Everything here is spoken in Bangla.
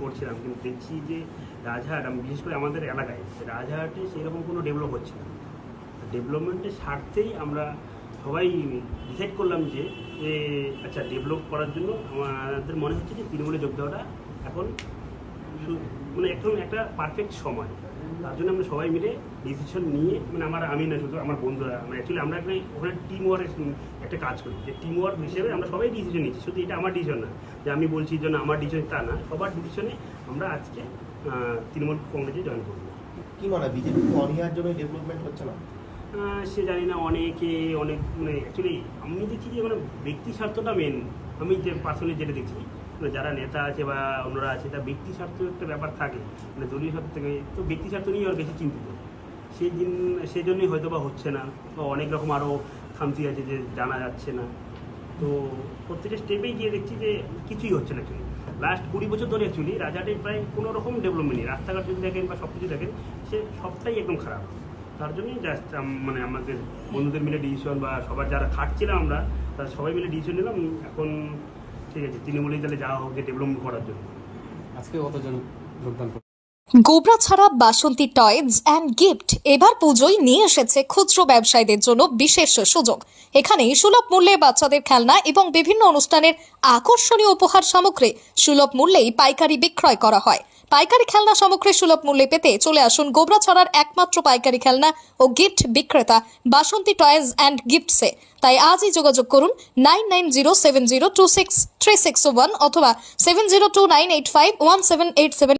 করছিলাম কিন্তু দেখছি যে রাজহাট আমি বিশেষ করে আমাদের এলাকায় রাজহাটে সেরকম কোনো ডেভেলপ হচ্ছে না। ডেভেলপমেন্টের স্বার্থেই আমরা সবাই ডিসাইড করলাম যে আচ্ছা ডেভেলপ করার জন্য আমাদের মনে হচ্ছে যে তৃণমূলে যোগ দেওয়াটা এখন মানে একদম একটা পারফেক্ট সময়। তার জন্য আমরা সবাই মিলে ডিসিশন নিয়ে মানে আমার আমি না শুধু আমার বন্ধুরা মানে অ্যাকচুয়ালি আমরা একটা ওখানে টিম ওয়ার্ক একটা কাজ করি। যে টিম ওয়ার্ক হিসেবে আমরা সবাই ডিসিশন নিচ্ছি শুধু এটা আমার ডিসিশন না। যে আমি বলছি যে না আমার ডিসিশন তা না সবার ডিসিশনে আমরা আজকে তৃণমূল কংগ্রেসে জয়েন করব। কি মনে হয় বিজেপি অনিহার জন্য ডেভেলপমেন্ট হচ্ছে না? সে জানি না অনেকে অনেক মানে অ্যাকচুয়ালি আমি দেখছি যে মানে ব্যক্তি স্বার্থটা মেন আমি যে পার্সোনালি যেটা দেখছি যারা নেতা আছে বা অন্যরা আছে, তার ব্যক্তি স্বার্থ একটা ব্যাপার থাকে। মানে দলীয় স্বার্থ থেকে, তো ব্যক্তি স্বার্থ নিয়েই আর বেশি চিন্তিত। সেই দিন সেই জন্যই হয়তো বা হচ্ছে না, বা অনেক রকম আরও খামতি আছে যে জানা যাচ্ছে না। তো প্রত্যেকটা স্টেপেই গিয়ে দেখছি যে কিছুই হচ্ছে না অ্যাকচুয়ালি লাস্ট কুড়ি বছর ধরে অ্যাকচুয়ালি রাজাটের প্রায় কোনো রকম ডেভেলপমেন্ট নেই। রাস্তাঘাট যদি দেখেন বা সব কিছু দেখেন, সে সবটাই একদম খারাপ। তার জন্যই জাস্ট মানে আমাদের বন্ধুদের মিলে ডিসিশন বা সবার যারা খাটছিলাম আমরা, তারা সবাই মিলে ডিসিশন নিলাম, এখন ঠিক আছে তৃণমূলেই তাহলে যাওয়া হোক যে ডেভেলপমেন্ট করার জন্য। আজকে কতজন যোগদান গোবরা ছাড়া বাসন্তী টয়েজ অ্যান্ড গিফট এবার পুজোয় নিয়ে এসেছে খুচরো ব্যবসায়ীদের জন্য বিশেষ সুযোগ। এখানে সুলভ মূল্যে বাচ্চাদের খেলনা এবং বিভিন্ন অনুষ্ঠানের আকর্ষণীয় উপহার সামগ্রী সুলভ মূল্যেই পাইকারি বিক্রয় করা হয়। পাইকারি খেলনা সামগ্রী সুলভ মূল্যে পেতে চলে আসুন গোবরা ছড়ার একমাত্র পাইকারি খেলনা ও গিফট বিক্রেতা বাসন্তী টয়েজ অ্যান্ড গিফটসে। তাই আজই যোগাযোগ করুন nine nine zero seven zero two six three six one অথবা seven zero two nine eight five one seven eight seven